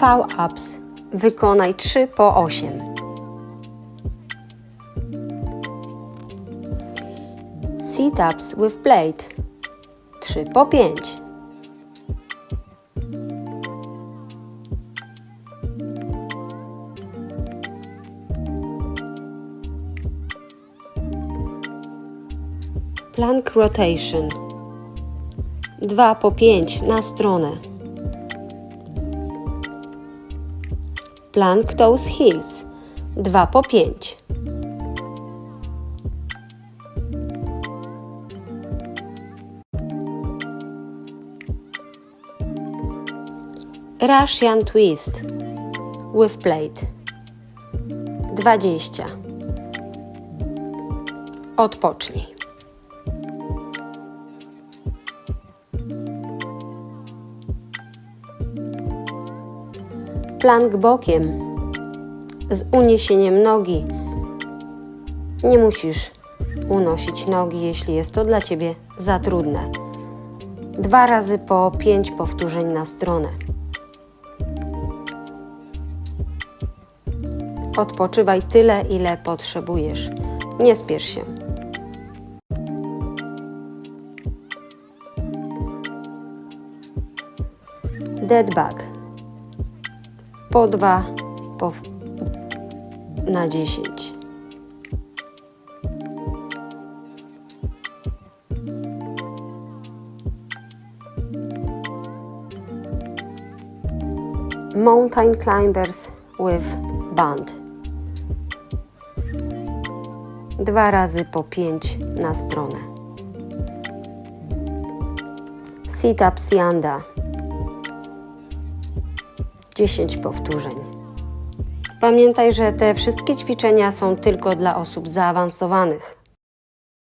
V-ups. Wykonaj 3 po 8. Sit-ups with plate. 3 po 5. Plank rotation. 2 po 5 na stronę. Plank toes heels. 2 po 5. Russian twist with plate. 20. Odpocznij. Plank bokiem z uniesieniem nogi. Nie musisz unosić nogi, jeśli jest to dla Ciebie za trudne. Dwa razy po pięć powtórzeń na stronę. Odpoczywaj tyle, ile potrzebujesz. Nie spiesz się. Dead bug. Po dwa po, na dziesięć. Mountain climbers with band. Dwa razy po pięć na stronę. Sit ups yanda. 10 powtórzeń. Pamiętaj, że te wszystkie ćwiczenia są tylko dla osób zaawansowanych.